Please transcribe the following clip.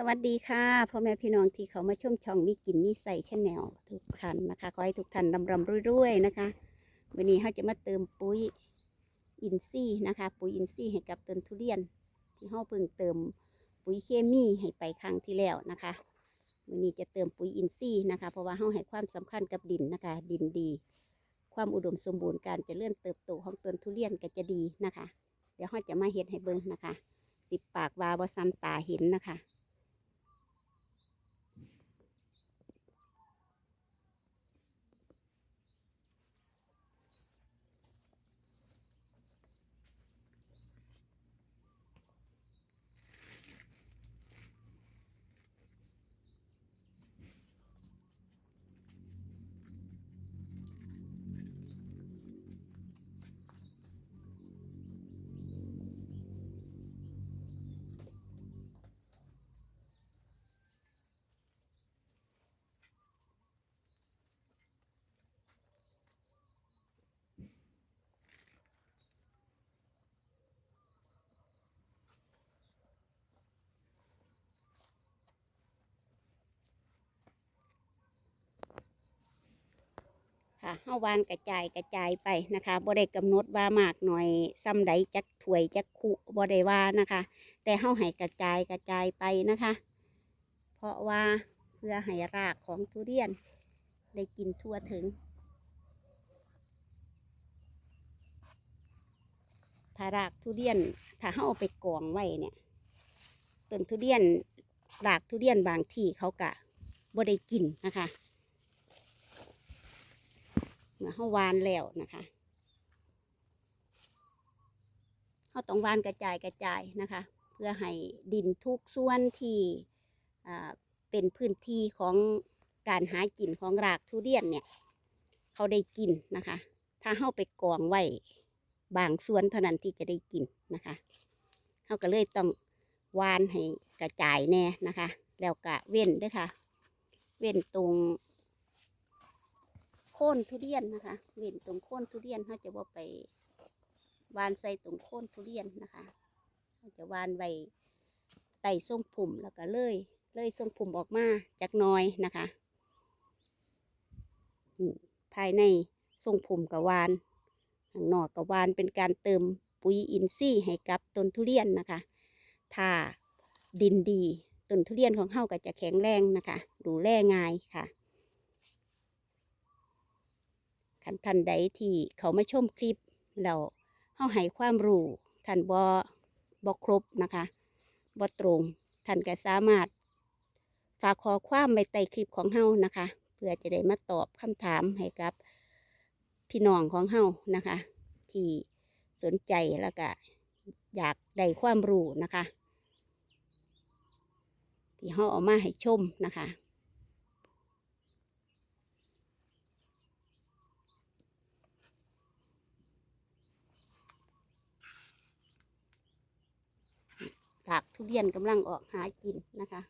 สวัสดีค่ะพ่อแม่พี่น้องที่เขามาชมช่องมีกินมีใส่ชแนลทุกท่านนะคะขอให้ทุกท่านรำรำรวยๆนะคะ วันนี้เขาจะมาเติมปุ๋ยอินทรีย์นะคะ ปุ๋ยอินทรีย์ให้กับต้นทุเรียน ที่เขาเพิ่งเติมปุ๋ยเคมีให้ไปครั้งที่แล้วนะคะวันนี้จะเติมปุ๋ยอินทรีย์นะคะ เพราะว่าเขาให้ความสำคัญกับดินนะคะ ดินดี ความอุดมสมบูรณ์การเจะเลื่อนเติบโตของต้นทุเรียนก็จะดีนะคะ เดี๋ยวเขาจะมาเฮ็ดให้เบิ่งนะคะ สิบปากวาบซ้ำตาเห็นนะคะ เฮาวานกระจายกระจายไปนะคะบ่ได้กำหนดว่ามากหน่อยซ้ำใดจักถวยจักคุบ่ได้ว่านะคะ แต่เฮาให้กระจายกระจายไปนะคะ เพราะว่าเพื่อให้รากของทุเรียน ได้กินทั่วถึง ถ้ารากทุเรียนถ้าเฮาเอาไปกองไว้เนี่ยต้นทุเรียนรากทุเรียนบางที่เขากะบ่ได้กินนะคะ เมื่อเขาวานแล้วนะคะเขาต้องวานกระจายกระจายนะคะ เพื่อให้ดินทุกส่วนที่เป็นพื้นที่ของการหากินของรากทุเรียนเนี่ย เขาได้กินนะคะ ถ้าเข้าไปกองไว้บางส่วนเท่านั้นที่จะได้กินนะคะเขาก็เลยต้องวานให้กระจายแน่นะคะ แล้วก็เว้นด้วยค่ะ เว้นตรง โค่นทุเรียนนะคะเว้นตรงโค่นทุเรียนเขาจะว่าไปวานใส่ตรงโค่นทุเรียนนะคะเขาจะวานไว้ไต่ทรงผุ่มแล้วก็เลยเลยทรงผุ่มออกมาจากน้อยนะคะภายในทรงผุ่มกับวานข้างนอกกับวานเป็นการเติมปุ๋ยอินทรีย์ให้กับต้นทุเรียนนะคะ ถ้าดินดีต้นทุเรียนของเฮาก็จะแข็งแรงนะคะ ดูแลง่ายค่ะ คันท่านใดที่เขามาชมคลิปแล้วเฮาให้ความรู้ท่านบ่บ่ครบนะคะบ่ตรงท่านก็สามารถ ฝากขอความไว้ใต้คลิปของเฮานะคะ เพื่อจะได้มาตอบคำถามให้กับพี่น้องของเฮานะคะ ที่สนใจแล้วก็อยากได้ความรู้นะคะ ที่เฮาเอามาให้ชมนะคะ ผลักทุเรียนกำลังออกหากินนะคะ